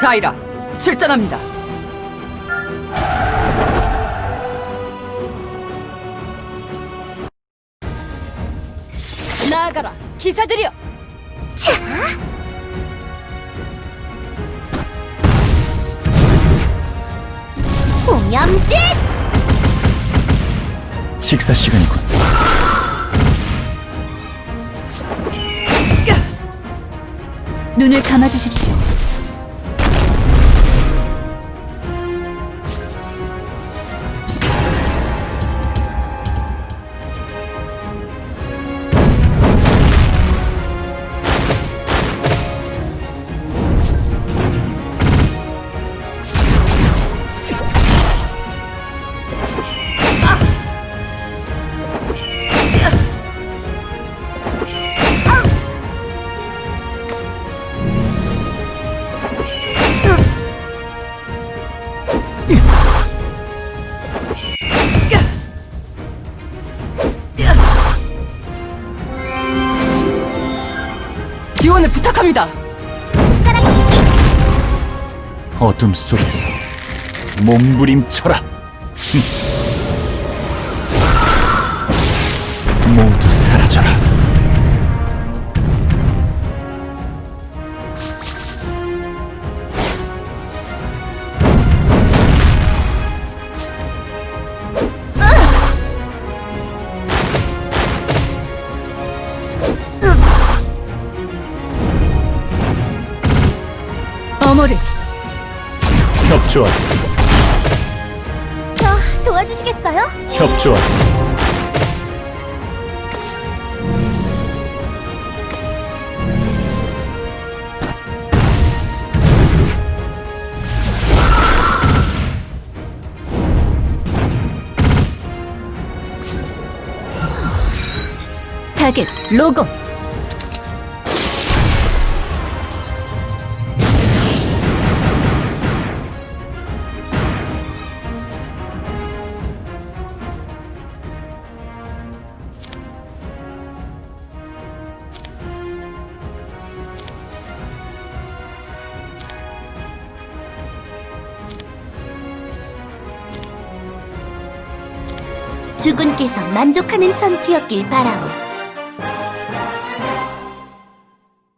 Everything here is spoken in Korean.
자이라, 출전합니다. 나아가라, 기사들이여! 자. 공염진 식사 시간이군. 눈을 감아주십시오. 지원을 부탁합니다. 어둠 속에서 몸부림쳐라. 흠. 모두 사라져라. 어머를 협조하지. 저 도와주시겠어요? 협조하지. 타겟 로고 주군께서 만족하는 전투였길 바라오.